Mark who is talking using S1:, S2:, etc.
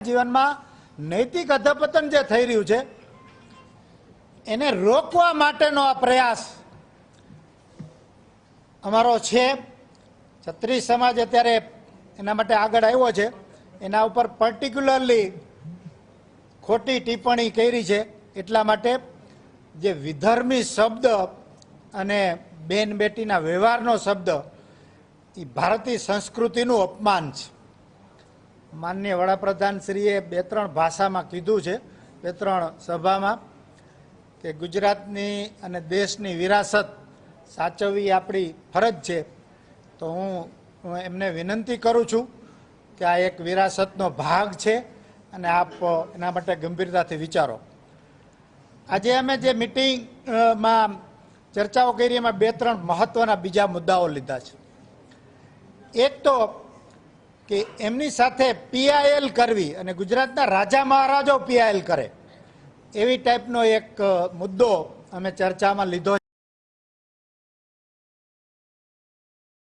S1: જીવનમાં નૈતિક અધપતન જે થઈ રહ્યું છે, એને રોકવા માટેનો આ પ્રયાસ અમારો છે. છત્રીસ સમાજ અત્યારે એના માટે આગળ આવ્યો છે. એના ઉપર પર્ટિક્યુલરલી ખોટી ટિપ્પણી કરી છે. એટલા માટે જે વિધર્મી શબ્દ અને બેન બેટીના વ્યવહારનો શબ્દ, એ ભારતીય સંસ્કૃતિનું અપમાન છે. માનનીય વડાપ્રધાનશ્રીએ બે ત્રણ ભાષામાં કીધું છે. બે ત્રણ સભામાં કે ગુજરાતની અને દેશની વિરાસત સાચવવી આપણી ફરજ છે. તો હું એમને વિનંતી કરું છું કે આ એક વિરાસતનો ભાગ છે અને આપ એના માટે ગંભીરતાથી વિચારો. આજે અમે જે મિટિંગમાં ચર્ચાઓ કરી એમાં બે ત્રણ મહત્વના બીજા મુદ્દાઓ લીધા છે. એક તો કે એમની સાથે પીઆઈએલ કરવી અને ગુજરાતના રાજા મહારાજો પીઆઈએલ કરે, એવી ટાઈપનો એક મુદ્દો અમે ચર્ચામાં લીધો